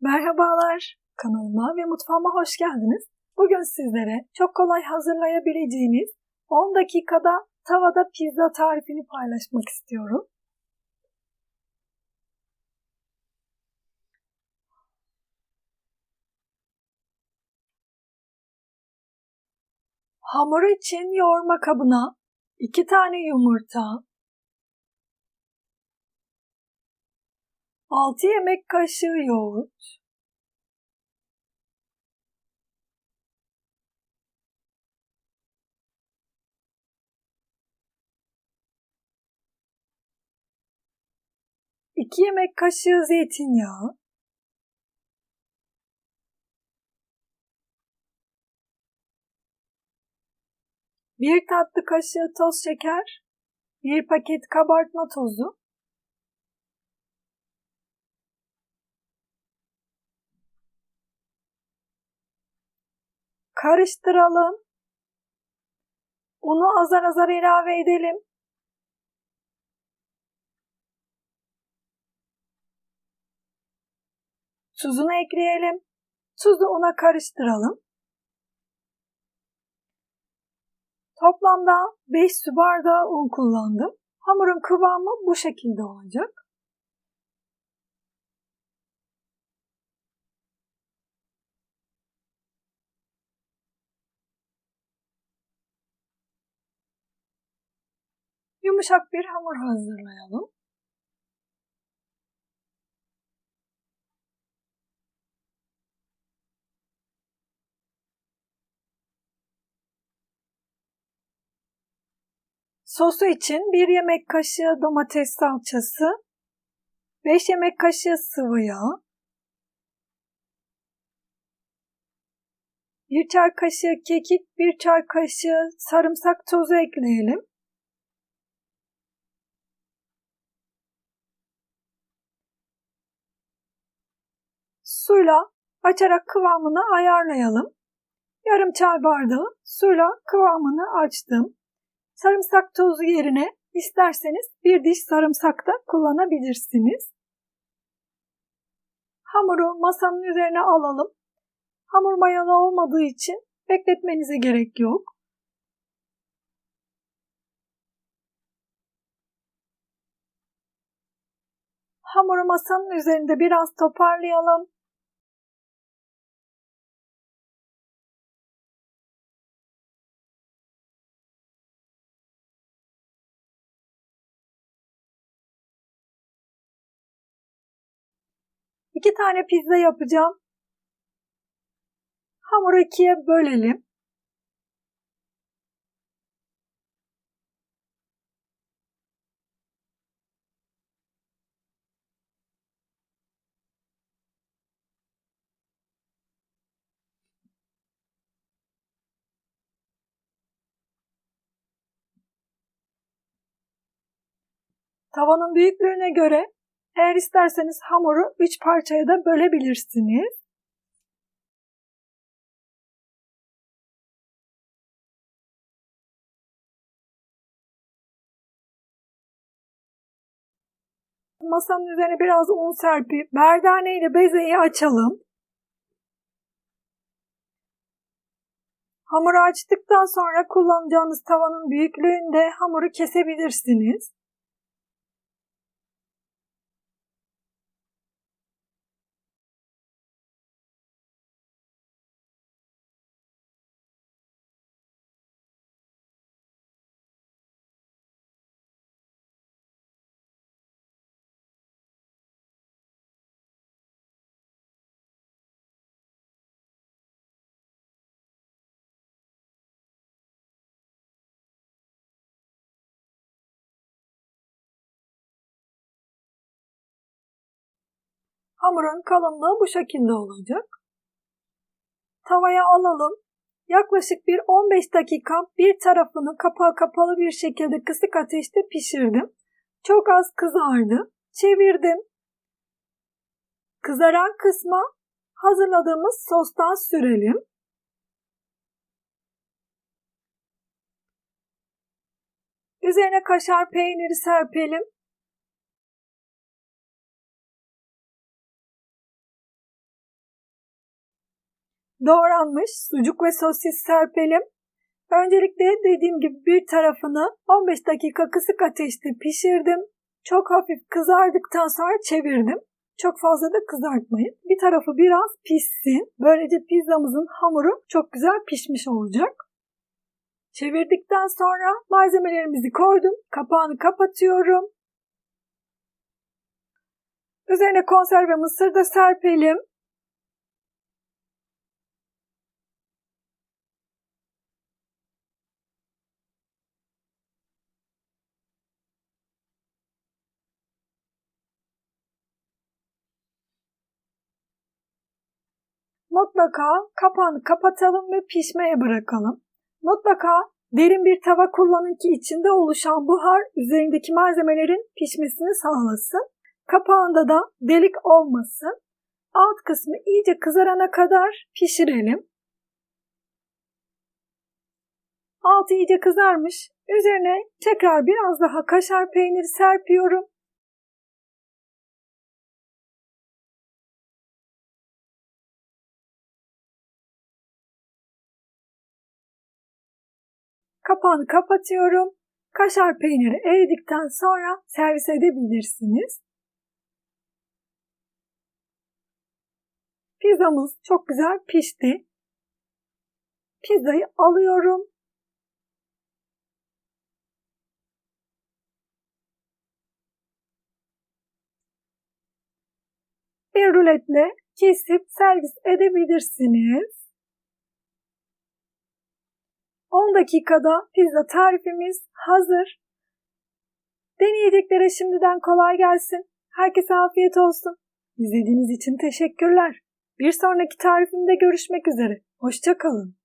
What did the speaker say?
Merhabalar, kanalıma ve mutfağıma hoş geldiniz. Bugün sizlere çok kolay hazırlayabileceğiniz 10 dakikada tavada pizza tarifini paylaşmak istiyorum. Hamur için yoğurma kabına 2 tane yumurta, 6 yemek kaşığı yoğurt, iki yemek kaşığı zeytinyağı, bir tatlı kaşığı toz şeker, bir paket kabartma tozu, Karıştıralım. Unu azar azar ilave edelim. Tuzunu ekleyelim. Tuzu una karıştıralım. Toplamda 5 su bardağı un kullandım. Hamurun kıvamı bu şekilde olacak. Yumuşak bir hamur hazırlayalım. Sosu için 1 yemek kaşığı domates salçası, 5 yemek kaşığı sıvı yağ, 1 çay kaşığı kekik, 1 çay kaşığı sarımsak tozu ekleyelim. Suyla açarak kıvamını ayarlayalım. Yarım çay bardağı suyla kıvamını açtım. Sarımsak tozu yerine isterseniz bir diş sarımsak da kullanabilirsiniz. Hamuru masanın üzerine alalım. Hamur mayalı olmadığı için bekletmenize gerek yok. Hamuru masanın üzerinde biraz toparlayalım. İki tane pizza yapacağım. Hamuru ikiye bölelim. Tavanın büyüklüğüne göre eğer isterseniz hamuru 3 parçaya da bölebilirsiniz. Masanın üzerine biraz un serpip merdane ile bezeyi açalım. Hamuru açtıktan sonra kullanacağınız tavanın büyüklüğünde hamuru kesebilirsiniz. Hamurun kalınlığı bu şekilde olacak. Tavaya alalım. Yaklaşık bir 15 dakika bir tarafını kapağı kapalı bir şekilde kısık ateşte pişirdim. Çok az kızardı. Çevirdim. Kızaran kısma hazırladığımız sostan sürelim. Üzerine kaşar peyniri serpelim. Doğranmış sucuk ve sosis serpelim. Öncelikle dediğim gibi bir tarafını 15 dakika kısık ateşte pişirdim. Çok hafif kızardıktan sonra çevirdim. Çok fazla da kızartmayın. Bir tarafı biraz pişsin. Böylece pizzamızın hamuru çok güzel pişmiş olacak. Çevirdikten sonra malzemelerimizi koydum. Kapağını kapatıyorum. Üzerine konserve mısır da serpelim. Mutlaka kapağını kapatalım ve pişmeye bırakalım. Mutlaka derin bir tava kullanın ki içinde oluşan buhar üzerindeki malzemelerin pişmesini sağlasın. Kapağında da delik olmasın. Alt kısmı iyice kızarana kadar pişirelim. Altı iyice kızarmış. Üzerine tekrar biraz daha kaşar peyniri serpiyorum. Kapağını kapatıyorum. Kaşar peyniri eridikten sonra servis edebilirsiniz. Pizzamız çok güzel pişti. Pizzayı alıyorum. Bir ruletle kesip servis edebilirsiniz. 10 dakikada pizza tarifimiz hazır. Deneyeceklere şimdiden kolay gelsin. Herkese afiyet olsun. İzlediğiniz için teşekkürler. Bir sonraki tarifimde görüşmek üzere. Hoşçakalın.